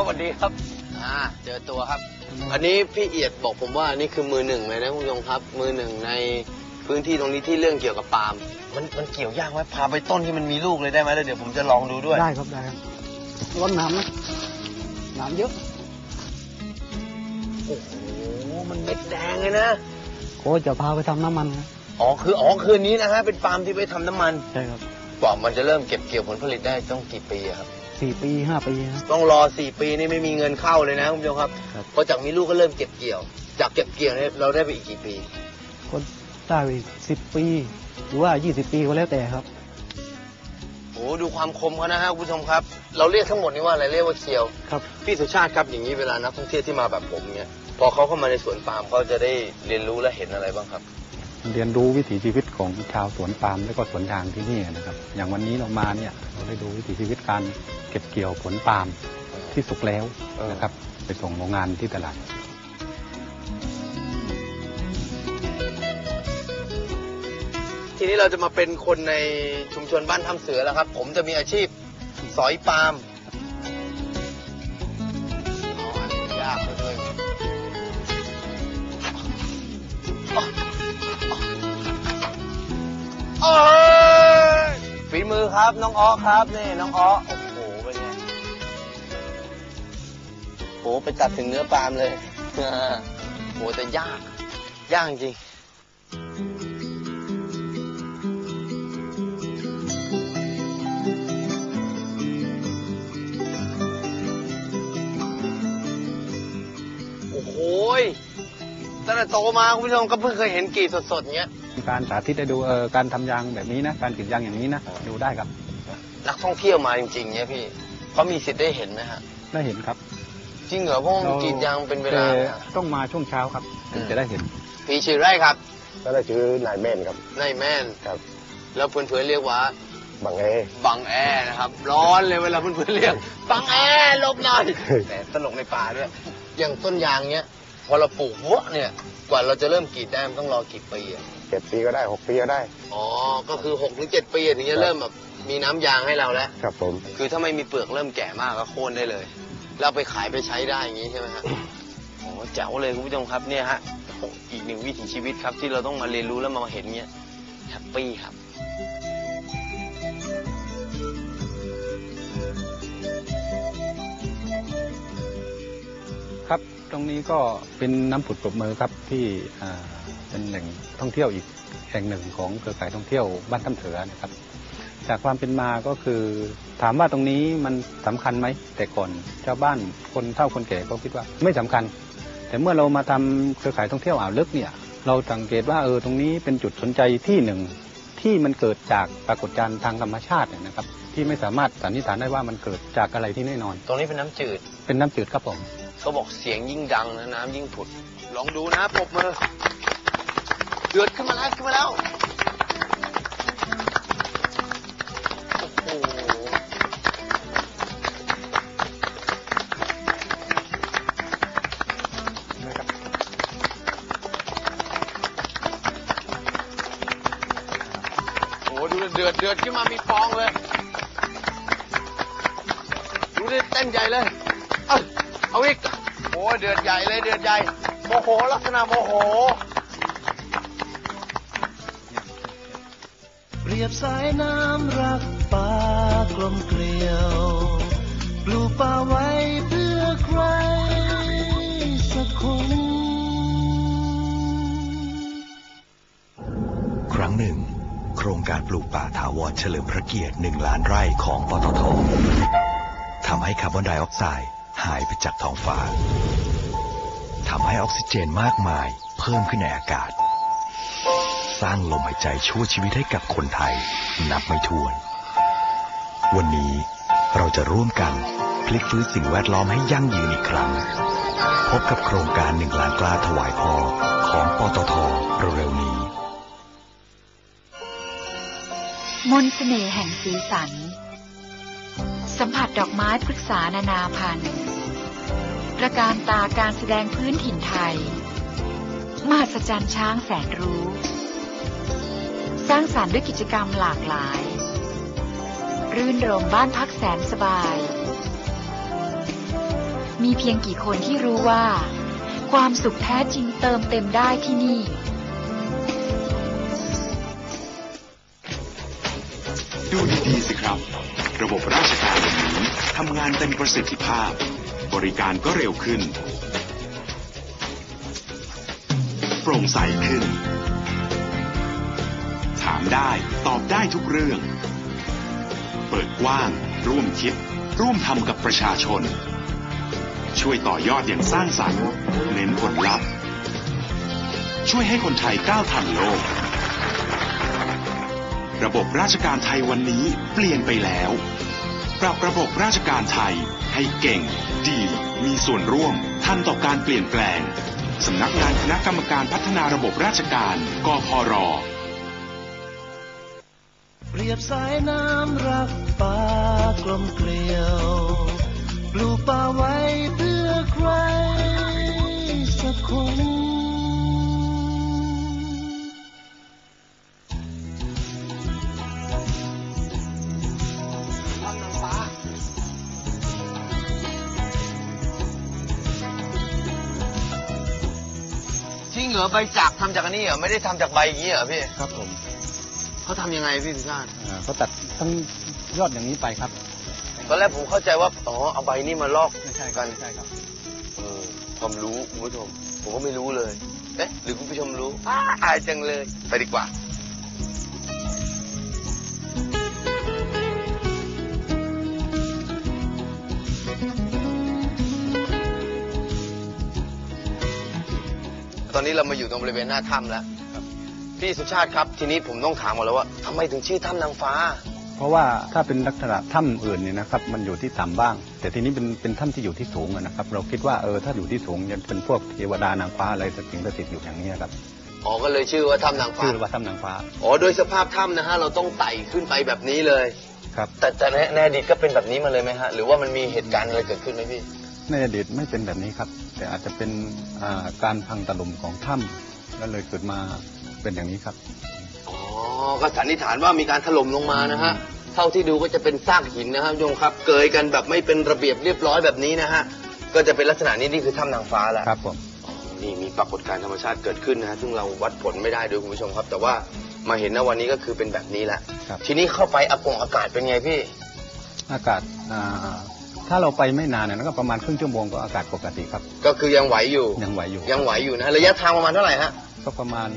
สวัสดีครับ อ่า เจอตัวครับ อันนี้พี่เอียดบอกผมว่านี่คือมือหนึ่งเลยนะคุณผู้ชมครับ มือหนึ่งในพื้นที่ตรงนี้ที่เรื่องเกี่ยวกับปาล์มมันมันเกี่ยวยากไหมพาไปต้นที่มันมีลูกเลยได้ไหมแล้วเดี๋ยวผมจะลองดูด้วย ได้ครับได้ครับร้อนน้ำนะน้ำเยอะโอ้โหมันเม็ดแดงเลยนะโอ้จะพาไปทำน้ำมันครับอ๋อคืออ๋อคืนนี้นะฮะเป็นปาล์มที่ไปทำน้ำมันใช่ครับกว่ามันจะเริ่มเก็บเกี่ยวผลผลิตได้ต้องกี่ปีอะครับ สี่ปีห้าปีครับ ต้องรอสี่ปีนี่ไม่มีเงินเข้าเลยนะคุณผู้ชมครับครับ พอจากมีลูกก็เริ่มเก็บเกี่ยว จากเก็บเกี่ยวเนี่ยเราได้ไปอีกกี่ปีก็ได้ไปสิบปี หรือว่ายี่สิบปีก็แล้วแต่ครับ โอ้ดูความคมเขานะฮะคุณผู้ชมครับ เราเรียกทั้งหมดนี้ว่าอะไรเรียกว่าเคียว ครับ พี่สุชาติครับอย่างนี้เวลานักท่องเที่ยวที่มาแบบผมเนี่ยพอเขาเข้ามาในสวนปาล์มเขาจะได้เรียนรู้และเห็นอะไรบ้างครับ เรียนรู้วิถีชีวิตของชาวสวนปาล์มและก็สวนยางที่นี่นะครับ อย่างวันนี้เรามาเนี่ยเราได้ดูวิถีชีวิตการเก็บเกี่ยวผลปาล์มที่สุกแล้วนะครับ ไปส่งโรงงานที่ตลาดทีนี้เราจะมาเป็นคนในชุมชนบ้านถ้ำเสือแล้วครับ ผมจะมีอาชีพสอยปาล์ม น้องอ้อครับนี่น้องอ้อโอ้โหเป็นไงโหไปตัดถึงเนื้อปาล์มเลยโหแต่ยากยากจริง โอ้โหยตั้งแต่โตมาคุณผู้ชมก็เพิ่งเคยเห็นกรีดสดๆเงี้ย การสาธิตได้ดูเอ่อการทำยางแบบนี้นะ การกรีดยางอย่างนี้นะดูได้ครับ นักท่องเที่ยวมาจริงๆเนี่ยพี่เขามีสิทธิ์ได้เห็นไหมฮะได้เห็นครับ จริงเหรอเพราะว่ามันกรีดยางเป็นเวลาแต่เนี่ยต้องมาช่วงเช้าครับถึงจะได้เห็น พี่ชื่อไรครับก็ได้ชื่อนายแม่นครับนายแม่นครับ แล้วเพื่อนๆเรียกว่าบางเอบังแอนะครับ ร้อนเลยเวลาเพื่อนๆเรียกบังแอหลบหน่อยแต่ตลกในป่าด้วยอย่างต้นยางเนี้ย พอเราปลูกวัวเนี่ยกว่าเราจะเริ่มกรีดได้มันต้องรอกี่ปีอะเจ็ดปีก็ได้หกปีก็ได้อ๋อก็คือหกถึงเจ็ดปีอะถึงจะเริ่มแบบมีน้ำยางให้เราแล้ว ครับผม คือถ้าไม่มีเปลือกเริ่มแก่มากก็โค่นได้เลย แล้วไปขายไปใช้ได้อย่างนี้ใช่ไหมฮะ โอ้แจ๋วเลยคุณผู้ชมครับเนี่ยฮะโอ้อีกหนึ่งวิถีชีวิตครับที่เราต้องมาเรียนรู้แล้วมาเห็นเนี่ยแฮปปี้ครับ ตรงนี้ก็เป็นน้ำผุดปรบมือครับที่อ่าเป็นแหล่งท่องเที่ยวอีกแห่งหนึ่งของเครือข่ายท่องเที่ยวบ้านถ้ำเสือนะครับ จากความเป็นมาก็คือ ถามว่าตรงนี้มันสำคัญไหมแต่ก่อนชาวบ้านคนเฒ่าคนแก่ก็คิดว่าไม่สำคัญ แต่เมื่อเรามาทำเครือข่ายท่องเที่ยวอ่าวลึกเนี่ยเราสังเกตว่าเออตรงนี้เป็นจุดสนใจที่หนึ่งที่มันเกิดจากปรากฏการณ์ทางธรรมชาติเนี่ยนะครับ ที่ไม่สามารถสันนิษฐานได้ว่ามันเกิดจากอะไรที่แน่นอน ตรงนี้เป็นน้ำจืดเป็นน้ำจืดครับผม เขาบอกเสียงยิ่งดังนะน้ำยิ่งผุด ลองดูนะปรบมือ เดือดขึ้นมาแล้วขึ้นมาแล้ว โอ้โห โอ้โหดูเดือดเดือดขึ้นมามีฟองเลย ดูดิเต้นใหญ่เลย เดือดใหญ่เลยเดือดใหญ่โมโหลักษณะโมโห เปรียบสายน้ำรักป่ากลมเกลียวปลูกป่าไว้เพื่อใครสักคนครั้งหนึ่ง โครงการปลูกป่าถาวรเฉลิมพระเกียรติหนึ่งล้านไร่ของปตททำให้คาร์บอนไดออกไซด์หายไปจากท้องฟ้า ทำให้ออกซิเจนมากมาย เพิ่มขึ้นในอากาศ สร้างลมหายใจชั่วชีวิตให้กับคนไทย นับไม่ถ้วน วันนี้เราจะร่วมกันพลิกฟื้นสิ่งแวดล้อมให้ยั่งยืนอีกครั้ง พบกับโครงการหนึ่งล้านกล้าถวายพ่อของปตทเร็วๆนี้ มนเสน่ห์แห่งสีสัน สัมผัสดอกไม้พฤกษานานาพันธุ์ ประการตาการแสดงพื้นถิ่นไทย มหัศจรรย์ช้างแสนรู้ สร้างสารรค์ด้วยกิจกรรมหลากหลาย รื่นรมบ้านพักแสนสบาย มีเพียงกี่คนที่รู้ว่า ความสุขแท้จริงเติมเต็มได้ที่นี่ดูดีๆสิครับ ระบบราชการวันนี้ทำงานเต็มประสิทธิภาพ บริการก็เร็วขึ้น โปร่งใสขึ้น ถามได้ตอบได้ทุกเรื่อง เปิดกว้าง ร่วมคิด ร่วมทำกับประชาชน ช่วยต่อยอดอย่างสร้างสรรค์ เน้นผลลัพธ์ ช่วยให้คนไทยก้าวทันโลก ระบบราชการไทยวันนี้เปลี่ยนไปแล้ว ปรับระบบราชการไทย ให้เก่ง ดี มีส่วนร่วม ทันต่อการเปลี่ยนแปลง สำนักงานคณะกรรมการพัฒนาระบบราชการ กพรเปรียบสายน้ำรักป่ากลมเกลียวปลูกป่าไว้เพื่อใครสักคน งเหรอใบจากทำจากอันนี้เหรอไม่ได้ทำจากใบอย่างนี้เหรอพี่ครับผมเขาทำยังไงพี่สุชาติอ่าเขาตัดทั้งยอดอย่างนี้ไปครับตอนแรกผมเข้าใจว่าอ๋อเอาใบนี้มาลอกไม่ใช่กันไม่ใช่ครับ เออความรู้คุณผู้ชมผมก็ไม่รู้เลยเอ๊ะหรือคุณผู้ชมรู้อ้าอายจังเลยไปดีกว่า อนนี้เรามาอยู่ตรงบริเวณหน้าถ้ำแล้วพี่สุชาติครับ ทีนี้ผมต้องถามก่อนแล้วว่าทำไมถึงชื่อถ้ำนางฟ้า เพราะว่าถ้าเป็นลักษณะถ้ำอื่นเนี่ยนะครับ มันอยู่ที่ต่ำบ้าง แต่ทีนี้เป็นเป็นถ้ำที่อยู่ที่สูงอะนะครับ เราคิดว่าเออถ้าอยู่ที่สูงจะเป็นพวกเทวดานางฟ้าอะไรสถิงสถิตอยู่อย่างนี้ครับอ๋อก็เลยชื่อว่าถ้ำนางฟ้าชื่อว่าถ้ำนางฟ้าอ๋อโดยสภาพถ้ำนะฮะเราต้องไต่ขึ้นไปแบบนี้เลยครับ แต่แต่ในในอดีตก็เป็นแบบนี้มาเลยไหมฮะหรือว่ามันมีเหตุการณ์อะไรเกิดขึ้นไหมพี่ ในอดีตไม่เป็นแบบนี้ครับ แต่อาจจะเป็นอ่าการพังถล่มของถ้ำแล้วเลยเกิดมาเป็นอย่างนี้ครับอ๋อก็สันนิษฐานว่ามีการถล่มลงมานะฮะเท่าที่ดูก็จะเป็นซากหินนะครับโยมครับ เกยกันแบบไม่เป็นระเบียบเรียบร้อยแบบนี้นะฮะก็จะเป็นลักษณะนี้นี่คือถ้ำนางฟ้าแล้วครับผมอ๋อนี่มีปรากฏการณ์ธรรมชาติเกิดขึ้นนะฮะซึ่งเราวัดผลไม่ได้ด้วยคุณผู้ชมครับ แต่ว่ามาเห็นณวันนี้ก็คือเป็นแบบนี้แหละครับทีนี้เข้าไปอากงอากาศเป็นไงพี่ อากาศอ่า ถ้าเราไปไม่นานเนี่ยก็ประมาณครึ่งชั่วโมงก็อากาศปกติครับ ก็คือยังไหวอยู่ยังไหวอยู่ ยังไหวอยู่นะระยะทางประมาณเท่าไหร่ฮะก็ประมาณ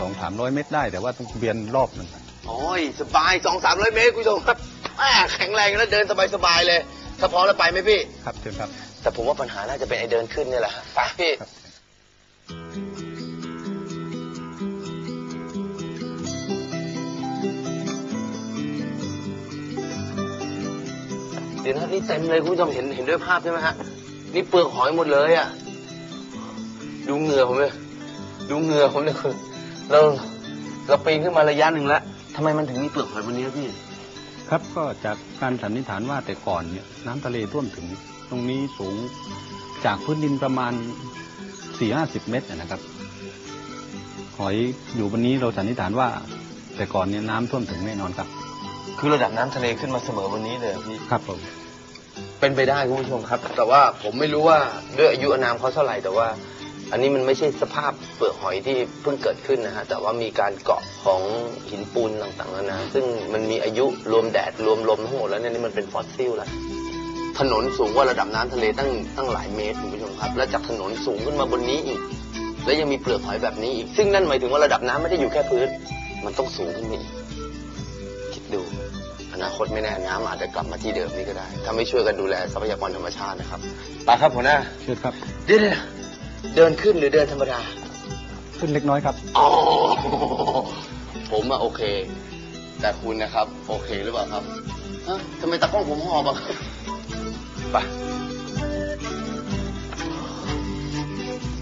สองสามร้อยเมตรได้ แต่ว่าต้องเบียนรอบหนึ่งโอ้ยสบายสองสามร้อยเมตรคุณผู้ชมครับแหม่แข็งแรงแล้วเดินสบายสบายๆเลย ถ้าพร้อมแล้วไปไหมพี่ ครับเชิญครับ แต่ผมว่าปัญหาน่าจะเป็นไอ้เดินขึ้นนี่แหละฮะไปพี่ ดี๋ยวนะนี่เต็มเลยคุณผู้ชมเห็นเห็นด้วยภาพใช่ไหมฮะนี่เปลือกหอยหมดเลยอะดูเหงื่อผมเลยดูเหงื่อผมเลยคือเราเราปีนขึ้นมาระยะหนึ่งแล้วทำไมมันถึงมีเปลือกหอยบนนี้พี่ครับก็จากการสันนิษฐานว่าแต่ก่อนเนี่ยน้ำทะเลท่วมถึงตรงนี้สูงจากพื้นดินประมาณสี่ห้าสิบเมตรนะครับ หอยอยู่บนนี้เราสันนิษฐานว่า แต่ก่อนเนี่ยน้ำท่วมถึงแน่นอนครับ คือระดับน้ำทะเลขึ้นมาเสมอบนนี้เลยเหรอพี่ครับผมเป็นไปได้คุณผู้ชมครับ แต่ว่าผมไม่รู้ว่าด้วยอายุอานามเขาเท่าไหร่แต่ว่า อันนี้มันไม่ใช่สภาพเปลือกหอยที่เพิ่งเกิดขึ้นนะฮะแต่ว่ามีการเกาะของหินปูนต่างๆนานาซึ่งมันมีอายุรวมแดดรวมลมทั้งหมดแล้วเนี่ยนี่มันเป็นฟอสซิลแล้วถนนสูงกว่าระดับน้ำทะเลตั้งตั้งหลายเมตรคุณผู้ชมครับ แล้วจากถนนสูงขึ้นมาบนนี้อีก แล้วยังมีเปลือกหอยแบบนี้อีกซึ่งนั่นหมายถึงว่าระดับน้ำไม่ได้อยู่แค่พื้น มันต้องสูงขึ้นไปอีกคิดดู อนาคตไม่แน่น้ำอาจจะกลับมาที่เดิมนี่ก็ได้ ถ้าไม่ช่วยกันดูแลทรัพยากรธรรมชาตินะครับไปครับหัวหน้าเชิญครับ เดี๋ยวๆเดินขึ้นหรือเดินธรรมดา ขึ้นเล็กน้อยครับอ๋อผมอะโอเค แต่คุณนะครับ โอเคหรือเปล่าครับฮะทำไมตากล้องผมหอบอะครับไป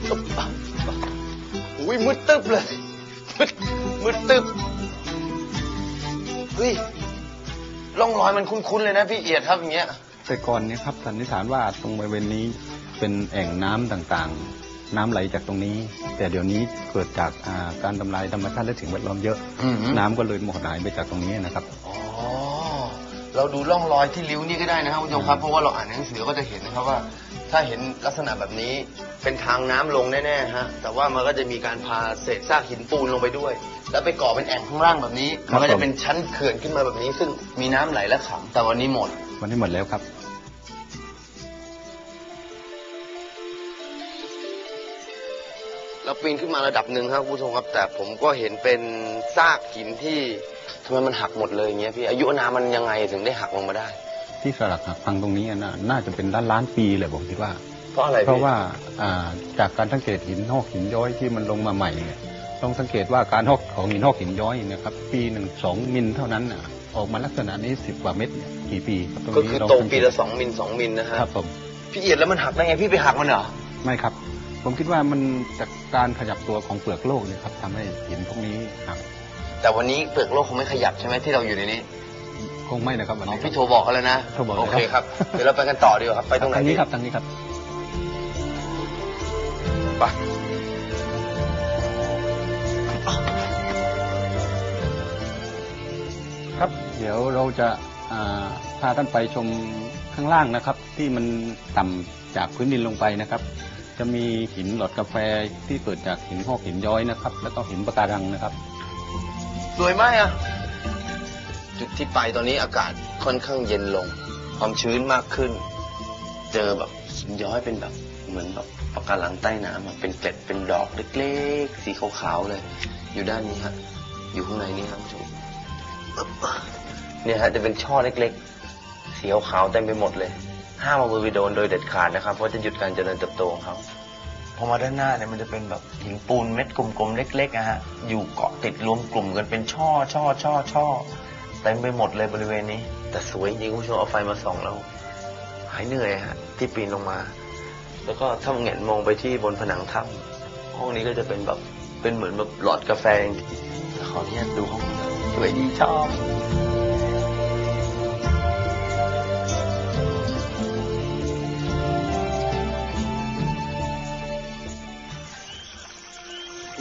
ตึ๊บไปไปอุ้ยมืดตึ๊บเลยมืดมืดตึ๊บเฮ้ย ร่องรอยมันคุ้นๆเลยนะพี่เอียดครับอย่างเงี้ยแต่ก่อนเนี่ยครับสันนิษฐานว่าตรงบริเวณนี้เป็นแอ่งน้ำต่างๆ น้ำไหลจากตรงนี้ แต่เดี๋ยวนี้เกิดจากอ่าการทำลายธรรมชาติและสิ่งแวดล้อมเยอะอืมน้ำก็เลยหมดหายไปจากตรงนี้นะครับอ๋อ เราดูร่องรอยที่ริ้วนี่ก็ได้นะครับคุณผู้ชมครับเพราะว่าเราอ่านในหนังสือก็จะเห็นนะครับว่า ถ้าเห็นลักษณะแบบนี้เป็นทางน้ำลงแน่ๆฮะแต่ว่ามันก็จะมีการพาเศษซากหินปูนลงไปด้วย แล้วไปก่อเป็นแอ่งข้างล่างแบบนี้ครับมันก็ผจะม เป็นชั้นเขื่อนขึ้นมาแบบนี้ ซึ่งมีน้ำไหลและขังแต่วันนี้หมด วันนี้หมดแล้วครับ เราปีนขึ้นมาระดับหนึ่งครับคุณผู้ชมครับ แต่ผมก็เห็นเป็นซากหินที่ ทำไมมันหักหมดเลยอย่างเงี้ยพี่อายุอานามมันยังไงถึงได้หักลงมาได้ ที่สลักหักพังตรงนี้น่ะน่าจะเป็นล้านล้านปีเลยผมคิดว่า เพราะอะไรเพราะว่าอ่าจากการสังเกตหินหอกหินย้อยที่มันลงมาใหม่เนี่ยต้องสังเกตว่าการหอกของหินหอกหินย้อยเนะครับ ปีหนึ่งสองมิลเท่านั้นน่ะออกมาลักษณะนี้สิบกว่าเม็ดเนี่ยกี่ปีครับตรงก็นี้คือเราโตสังเกปีละสองมิลสองมิลนะฮะครับผมพี่เอียดแล้วมันหักได้ไงพี่ไปหักมันเหรอไม่ครับ ผมคิดว่ามันจากการขยับตัวของเปลือกโลกเนี่ยครับทำให้หินพวกนี้หัก แต่วันนี้เปลือกโลกคงไม่ขยับใช่ไหมที่เราอยู่ในนี้คงไม่นะครับวันอ๋อนี้พี่โทรบอกเขาแล้วนะโทรบอกแล้วโอเคครับเดี๋ยวเราไปกันต่อดีกว่าครับไปตรงไหนทางนี้ดีครับทางนี้ครับ ไปครับ เดี๋ยวเราจะอ่าพาท่านไปชมข้างล่างนะครับ ที่มันต่ำจากพื้นดินลงไปนะครับ จะมีหินหลอดกาแฟที่เกิดจากหินหอกหินย้อยนะครับ แล้วก็หินปะการังนะครับ สวยไหมอะ จุดที่ไปตอนนี้อากาศค่อนข้างเย็นลง ความชื้นมากขึ้น เจอแบบย้อยเป็นแบบเหมือนแบบปะการังใต้น้ำอะเป็นเกล็ดเป็นดอกเล็กๆ สีขาวๆเลย อยู่ด้านนี้ฮะ อยู่ข้างในนี้ครับคุณผู้ชมเนี่ยฮะจะเป็นช่อเล็กๆ สีขาวๆเต็มไปหมดเลย ห้ามเอามือไปโดนโดยเด็ดขาดนะครับ เพราะจะหยุดการเจริญเติบโตของเขา พอมาด้านหน้าเนี่ยมันจะเป็นแบบหินปูนเม็ดกลมๆ เล็กๆนะฮะ อยู่เกาะติดรวมกลุ่มกันเป็นช่อช่อช่อช่อเต็มไปหมดเลยบริเวณนี้ แต่สวยจริงคุณผู้ชมเอาไฟมาส่องแล้วหายเหนื่อยฮะที่ปีนลงมา แล้วก็ถ้าเงนมองไปที่บนผนังถ้ำห้องนี้ก็จะเป็นแบบเป็นเหมือนแบบหลอดกาแฟจริงๆขออนุญาตดูห้องสวยดีชอบ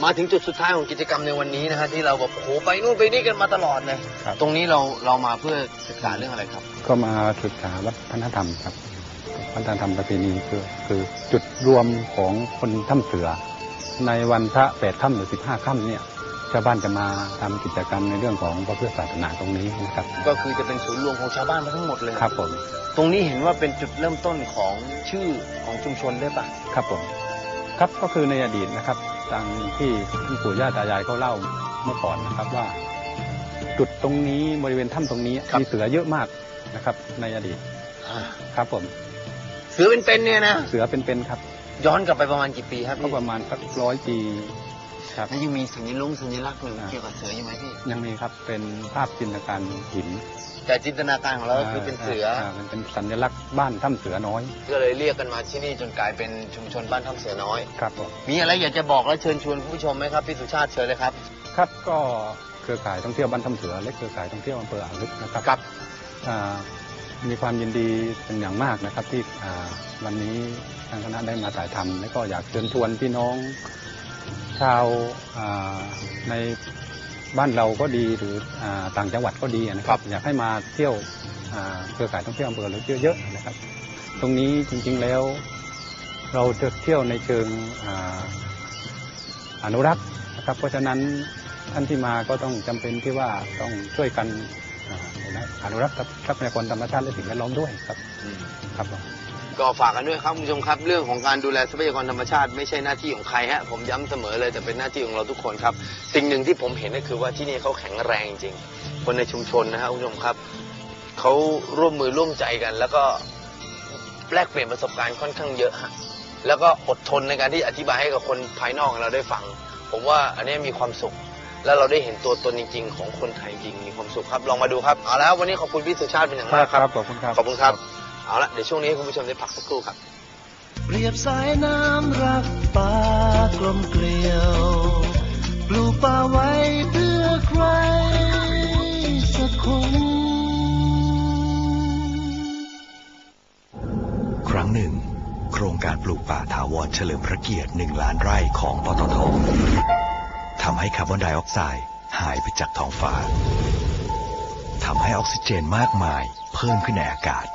มาถึงจุดสุดท้ายของกิจกรรมในวันนี้นะฮะที่เราแบบโอ้โหไปนู่นไปนี่กันมาตลอดเลยครับ ตรงนี้เราเรามาเพื่อศึกษาเรื่องอะไรครับ ก็มาศึกษาวัฒนธรรมครับวัฒนธรรมประเพณีคือคือจุดรวมของคนถ้ำเสือ ในวันพระแปดค่ำหรือสิบห้าค่ำเนี่ยชาวบ้านจะมาทำกิจกรรมในเรื่องของพระพุทธศาสนาตรงนี้นะครับก็คือจะเป็นศูนย์รวมของชาวบ้านทั้งหมดเลยครับผมตรงนี้เห็นว่าเป็นจุดเริ่มต้นของชื่อของชุมชนได้ปะครับผม ครับก็คือในอดีตนะครับ ทางที่ท่านปู่ย่าตายายเขาเล่าเมื่อก่อนนะครับว่า จุดตรงนี้บริเวณถ้ำตรงนี้มีเสือเยอะมากนะครับ ในอดีตครับผม เสือเป็นๆเนี่ยนะเสือเป็นๆครับ ย้อนกลับไปประมาณกี่ปีครับก็พี่ประมาณสักร้อยปี ครับแล้วยังมีสัญลักษณ์สัญลักษณ์หนึ่งอ่าเกี่ยวกับเสืออยู่ไหมพี่ยังมีครับเป็นภาพจินตนาการหิน แต่จินตนาการของเราก็คือเป็นเสือมันเป็นสัญลักษณ์บ้านถ้ำเสือน้อย ก็เลยเรียกกันมาที่นี่จนกลายเป็นชุมชนบ้านถ้ำเสือน้อยครับผมมีอะไรอยากจะบอกและเชิญชวนคุณผู้ชมไหมครับพี่สุชาติเชิญเลยครับ ครับก็เครือข่ายท่องเที่ยวบ้านถ้ำเสือและเครือข่ายท่องเที่ยวอำเภออ่าวลึกนะครับครับอ่ามีความยินดีเป็นอย่างมากนะครับที่อ่าวันนี้ทางคณะได้มาถ่ายทำและก็อยากเชิญชวนพี่น้อง ชาวอ่าในบ้านเราก็ดีหรืออาต่างจังหวัดก็ดีนะครับ อยากให้มาเที่ยวอ่าเครือข่ายท่องเที่ยวอำเภอหรือเยอะๆนะครับ ตรงนี้จริงๆแล้ว เราจะเที่ยวในเชิงอาอนุรักษ์นะครับ เพราะฉะนั้นท่านที่มาก็ต้องจำเป็นที่ว่าต้องช่วยกันอ่าอนุรักษ์ทรัพยากรธรรมชาติและสิ่งแวดล้อมด้วยครับครับผม ก็ฝากกันด้วยครับคุณผู้ชมครับ เรื่องของการดูแลทรัพยากรธรรมชาติไม่ใช่หน้าที่ของใครฮะผมย้ำเสมอเลยแต่เป็นหน้าที่ของเราทุกคนครับ สิ่งหนึ่งที่ผมเห็นก็คือว่าที่นี่เขาแข็งแรงจริงๆคนในชุมชนนะฮะคุณผู้ชมครับเขาร่วมมือร่วมใจกัน แล้วก็แลกเปลี่ยนประสบการณ์ค่อนข้างเยอะฮะแล้วก็อดทนในการที่อธิบายให้กับคนภายนอกเราได้ฟัง ผมว่าอันนี้มีความสุข แล้วเราได้เห็นตัวตนจริง ๆ ของคนไทยจริงมีความสุขครับลองมาดูครับเอาแล้ววันนี้ขอบคุณพี่สุชาติเป็นอย่างมากครับขอบคุณครับขอบคุณครับ เอาละเดี๋ยวช่วงนี้ให้คุณผู้ชมได้พักสักครู่ครับ เปรียบสายน้ำรักป่ากลมเกลียวปลูกป่าไว้เพื่อใครสักคนครั้งหนึ่ง โครงการปลูกป่าถาวรเฉลิมพระเกียรติ1ล้านไร่ของปตททำให้คาร์บอนไดออกไซด์หายไปจากท้องฟ้าทำให้ออกซิเจนมากมายเพิ่มขึ้นในอากาศ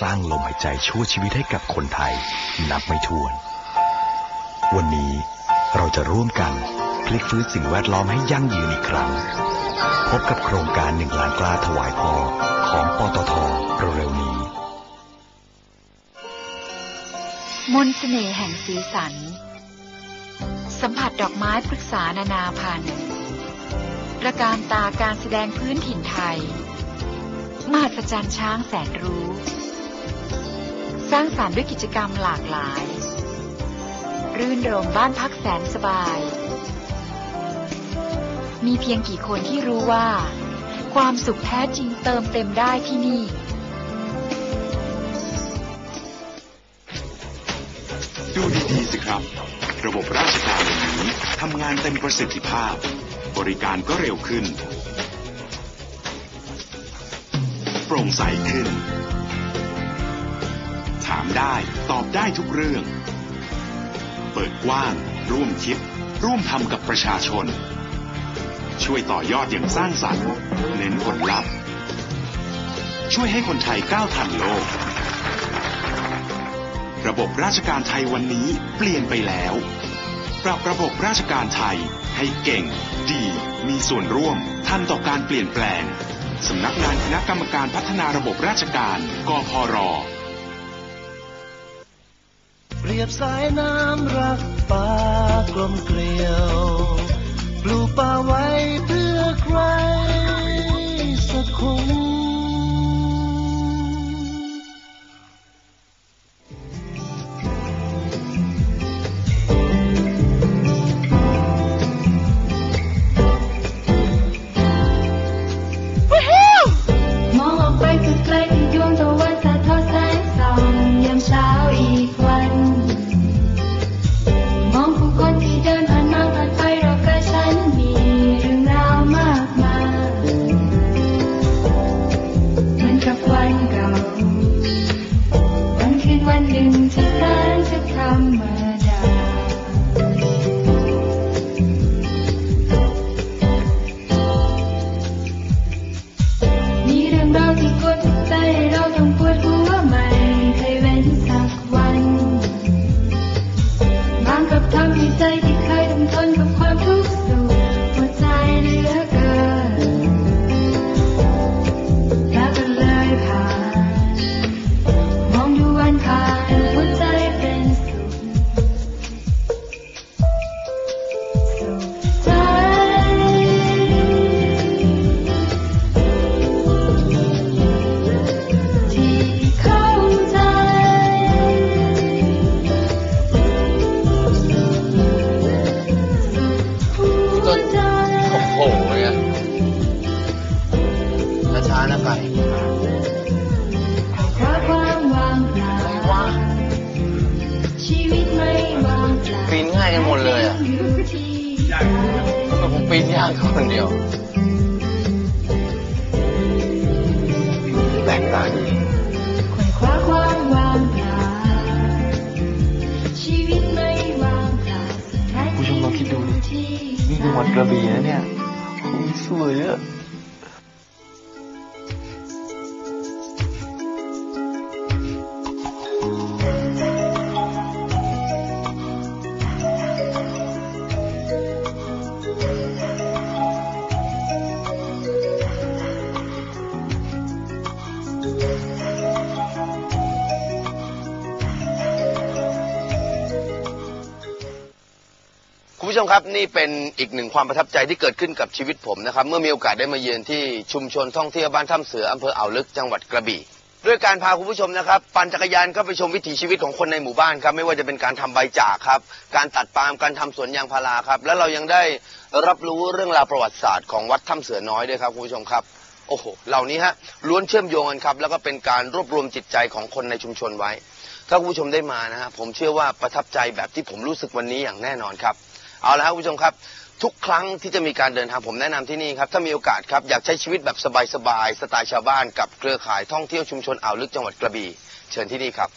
สร้างลมหายใจชั่วชีวิตให้กับคนไทย นับไม่ถ้วน วันนี้เราจะร่วมกันพลิกฟื้นสิ่งแวดล้อมให้ยั่งยืนอีกครั้ง พบกับโครงการหนึ่งล้านกล้าถวายพ่อของปตทเร็วๆนี้ มนต์เสน่ห์แห่งสีสัน สัมผัสดอกไม้ปรึกษานานาพันธุ์ระการตาการแสดงพื้นถิ่นไทย มหัศจรรย์ช้างแสนรู้ สร้างสารรค์ด้วยกิจกรรมหลากหลาย รื่นรมบ้านพักแสนสบาย มีเพียงกี่คนที่รู้ว่า ความสุขแท้จริงเติมเต็มได้ที่นี่ดูดีๆสิครับ ระบบราชการวันนี้ทำงานเต็มประสิทธิภาพ บริการก็เร็วขึ้น โปร่งใสขึ้น ถามได้ ตอบได้ทุกเรื่อง เปิดกว้าง ร่วมคิด ร่วมทำกับประชาชน ช่วยต่อยอดอย่างสร้างสรรค์ เน้นผลลัพธ์ ช่วยให้คนไทยก้าวทันโลก ระบบราชการไทยวันนี้เปลี่ยนไปแล้ว ปรับระบบราชการไทยให้เก่ง ดี มีส่วนร่วม ทันต่อการเปลี่ยนแปลงสำนักงานคณะกรรมการพัฒนาระบบราชการ กพร รียบสายน้ำรักป่ากลมเกลียว ปลูกป่าไว้เพื่อใคร นี่จัง ครับนี่เป็นอีกหนึ่งความประทับใจที่เกิดขึ้นกับชีวิตผมนะครับ เมื่อมีโอกาสได้มาเยือนที่ชุมชนท่องเที่ยวบ้านถ้ำเสืออำเภออ่าวลึกจังหวัดกระบี่ด้วยการพาคุณผู้ชมนะครับ ปั่นจักรยานเข้าไปชมวิถีชีวิตของคนในหมู่บ้านครับ ไม่ว่าจะเป็นการทำใบจากครับ การตัดปาล์มการทำสวนยางพาราครับ และเรายังได้รับรู้เรื่องราวประวัติศาสตร์ของวัดถ้ำเสือน้อยด้วยครับคุณผู้ชมครับโอ้โหเหล่านี้ฮะล้วนเชื่อมโยงกันครับ แล้วก็เป็นการรวบรวมจิตใจของคนในชุมชนไว้ ถ้าคุณผู้ชมได้มานะฮะผมเชื่อว่าประทับใจแบบที่ผมรู้สึกวันนี้อย่างแน่นอนครับ เอาละครับคุณผู้ชมครับ ทุกครั้งที่จะมีการเดินทางผมแนะนำที่นี่ครับ ถ้ามีโอกาสครับอยากใช้ชีวิตแบบสบายๆสไตล์ชาวบ้านกับเครือข่ายท่องเที่ยวชุมชนอ่าวลึกจังหวัดกระบี่เชิญที่นี่ครับ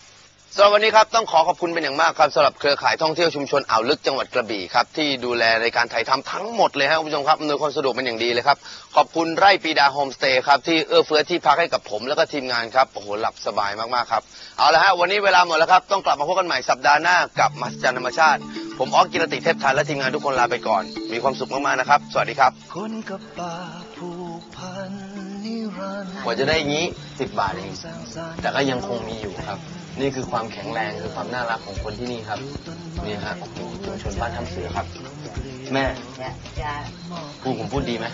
สำหรับวันนี้ครับต้องขอขอบคุณเป็นอย่างมากครับสำหรับเครือข่ายท่องเที่ยวชุมชนอ่าวลึกจังหวัดกระบี่ครับที่ดูแลในการถ่ายทำทั้งหมดเลยครับคุณผู้ชมครับอำนวยความสะดวกเป็นอย่างดีเลยครับขอบคุณไร่ปีดาโฮมสเตย์ครับที่เอื้อเฟื้อที่พักให้กับผมแล้วก็ทีมงานครับโอ้โหหลับสบายมากๆครับเอาละฮะวันนี้เวลาหมดแล้วครับต้องกลับมาพบกันใหม่สัปดาห์หน้ากับมหัศจรรย์ธรรมชาติ ผมออกกิรติเทพทันและทีมงานทุกคนลาไปก่อน มีความสุขมาก ๆ นะครับ สวัสดีครับคนกับป่าผูกพันนิรันดร์กว่าจะได้อย่างนี้สิบบาทเองสร้างสรรค์แต่ก็ยังคงมีอยู่ครับ นี่คือความแข็งแรงคือความน่ารักของคนที่นี่ครับ นี่ฮะโอ้โหชุมชนบ้านถ้ำเสือครับ แม่จะจะพูดผมพูดดีไหม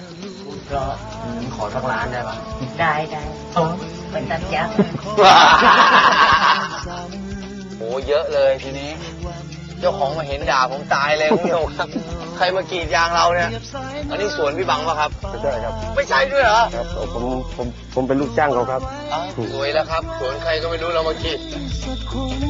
รออืมขอสักล้านได้ปะได้ได้เป็นตัดยักษ์ โอ้เยอะเลยทีนี้ เจ้าของมาเห็นด่าผมตายเลยคุณผู้ชมครับ ใครมากรีดยางเราเนี่ยอันนี้สวนพี่บังปะครับ ไม่ใช่ครับ ไม่ใช่ด้วยเหรอครับผมผมผมเป็นลูกจ้างเขาครับอ้าวสวยแล้วครับสวนใครก็ไม่รู้เรามากรีดสักคน